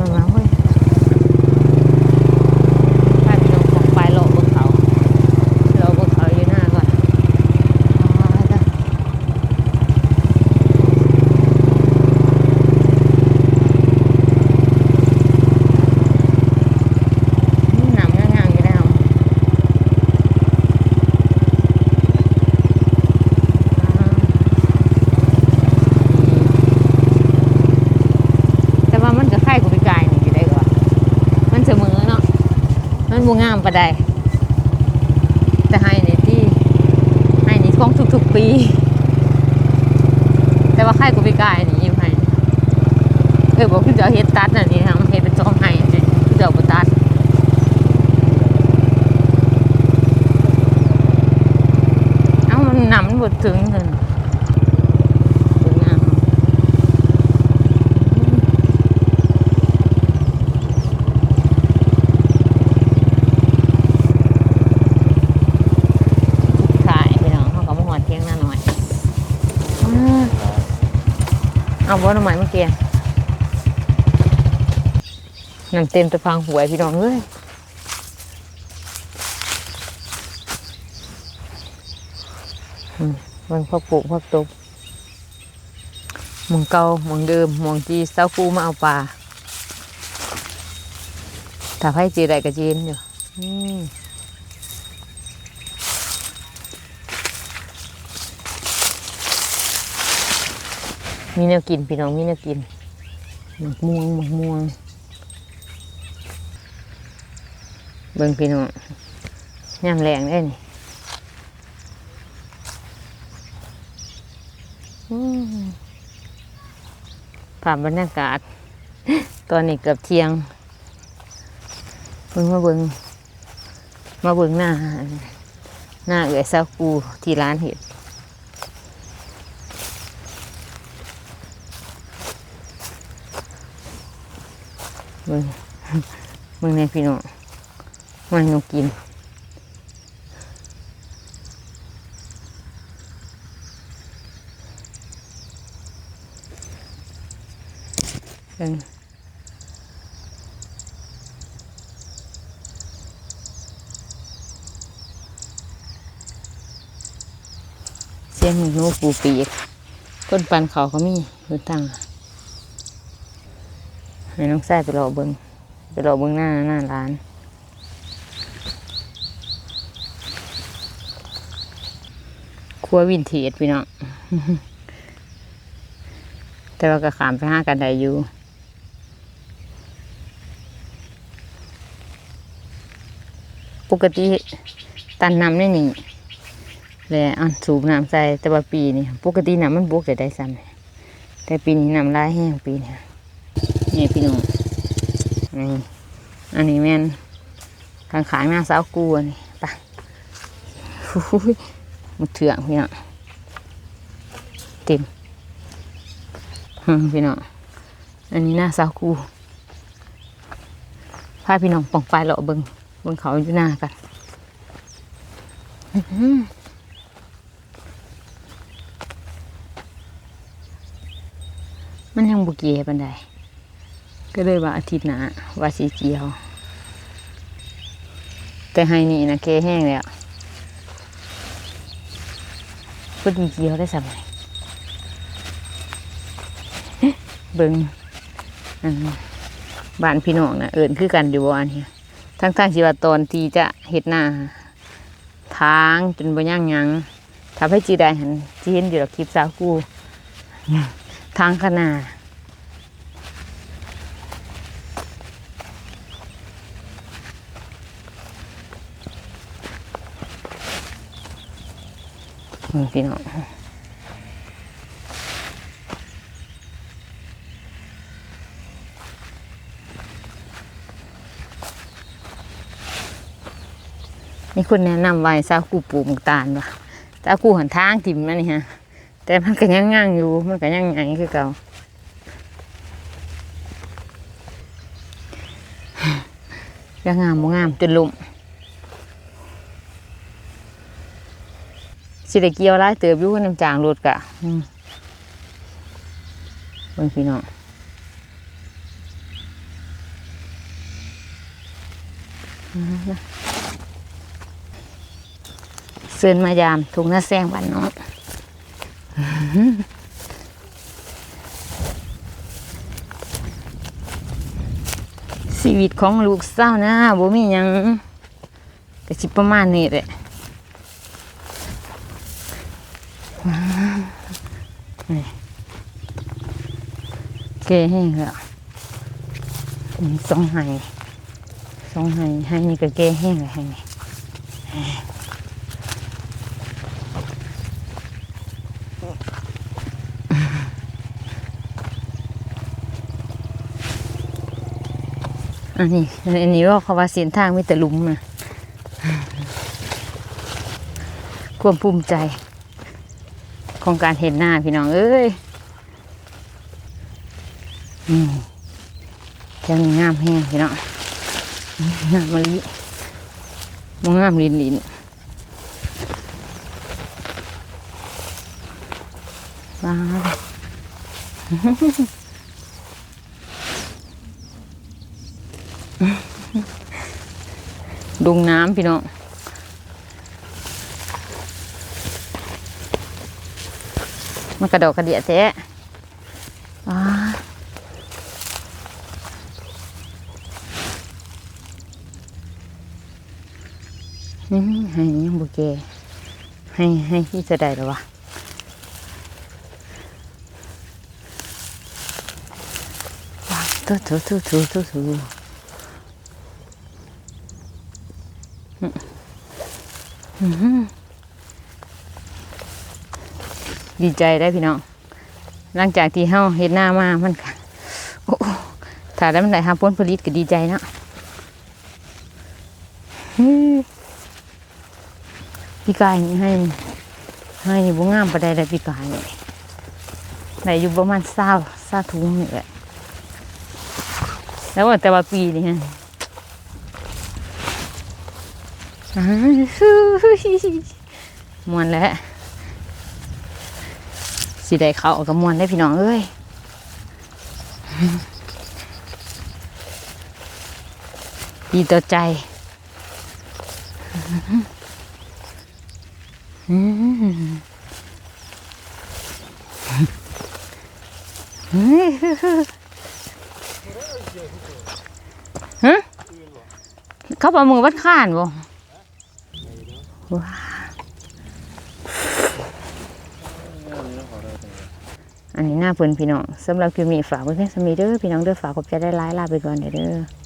Bye-bye. ันบ่งามปานใดแต่ให้นี่ที่ให้นี่ของทุกๆปี แต่ว่าไข่กูไปกายนี่ยิ้มให้เออบอกคือจะเฮ็ดตัดน่ะนี่ทำเฮ็ดเป็นจอมให้นี่คือจะเอาบ่ตัดเอามันนำมันบดถึงเลยสวยงามถ่ายไปเนาะเขาก็มาหอดเที่ยงหน้าหน่อยอ้า เอาบ่หน่อไม้เมื่อกี้น้ำเต็มตะพังหวยพี่น้องเอ้ยมันพ่อปลูกพ่อตกมองเก่าหมองเดิมหมองจีเศ้าคูมาเอาปลาถ้าให้จีได้ก็จีนอยู่ มมีแนวกินพี่น้องมีแนวกินหมักม่วงหมักม่วง เบิ่งพี่น้องย่ำแรงได้นี่อืมผ่านบรรยากาศ ตอนนี้เกือบเที่ยงเพิ่งมาเบิงมาเบิงหน้า หน้าเอ๋ยเศร้ากูที่ร้านเห็ด เบิงเบิงในพี่น้องมันนกกินเบิ่งเสียงหนูปูปีกต้นปันเขาก็มีต้นตั้ง ให้น้องแซ่ไปรอเบิงไปรอเบิงหน้าหน้าร้านครัววินเทจพี่น้องแต่ว่าก็ขามไปห้ากันได้อยู่ปกติตันน้ำในนี่และอันสูบน้ำใส่แต่ว่าปีนี่ปกติน้ำมันบวกได้ได้ซ้ำแต่ปีนี้น้ำลายแห้งปีนี้ นี่พี่น้องนี่อันนี้แม่นข้างขางๆหน้าสาวกูนี่ไปะมุดเถื่องพี่น้องเต็มพี่น้องอันนี้หน้าสาวกูพาพี่น้องปองไปเลาะเบิงเบิงเขาอยู่หน้ากันมันยังบุกียปันใด ก็เลยว่าอาทิตย์หน้าว่าสีเกียว แต่ให้นี่นะเกแห้งแล้วพูดเกียวได้สมัยเบิงบ้านพี่น้องนะเอิญคือกันอยู่บ่อันนี้ทั้งทางๆชีวาตอนที่จะเห็ดหน้าทางจนบ่ย่างยังทำให้จีได้หันจีเห็นอยู่ดอกคลิปสาวกูทางขนาด พี่น้องมีคนแนะนำไว้ซาคูปลูกมตาลว่ะซาคูหันทางถิ่มมันนี่ฮะ แต่มันก็ยังง่างอยู่ มันก็ยังไงคือเก่ายังงามบ่งามจนลุ่ม สิได้เกี่ยวหลายเติบอยู่กับน้ำจางรถกะเบิ่งพี่น้องเซินมายามถุงหน้าแซงบ้านน้องชีวิตของลูกสานะบ่มียังก็สิประมาณนี้แหละ เกแห้งแล้วสองไห้สองให้ให้นี่ก็แก่แห้งเลยให้นี่อันนี้อันนี้ว่าเขาว่าเส้นทางมีแต่ลุมนะความภูมิใจ ของการเห็นหน้าพี่น้อง เอ้ย อืมแค่นี้งามแห้งพี่น้องงามมะลิมงงามลินลินว้าวดุงน้ำพี่น้องมันกระโดดกระเดียแท้ว้าอืม ให้ยังบุเกให้ให้ที่จะได้หรอวะว้าวทุทุทุทุทุทุอืมอืมดีใจได้พี่น้อง หลังจากที่เฮาเฮ็ดหน้ามามันก็โอ้ถ้าได้มันได้หาผลผลิตก็ดีใจเนาะฮึ่ม พี่กายนี่ให้ ให้นี่บ่งามปานใดเลยพี่กายนี่ได้อยู่ประมาณ20 20ถุงนี่แหละแล้วว่าแต่ว่าปีนี้ฮะมวนแล้วสีได้เขาเอากระมวลได้พี่น้องเอ้ยดีต่อใจ เขาประมือวัดข้านบ่อันนี้หน้าเพิ่นพี่น้องสำหรับคลิปนี้ฝากไว้เพียงสมีเด้อพี่น้องเด้อฝากขอบใจได้ร้ายลาไปก่อนเด้อ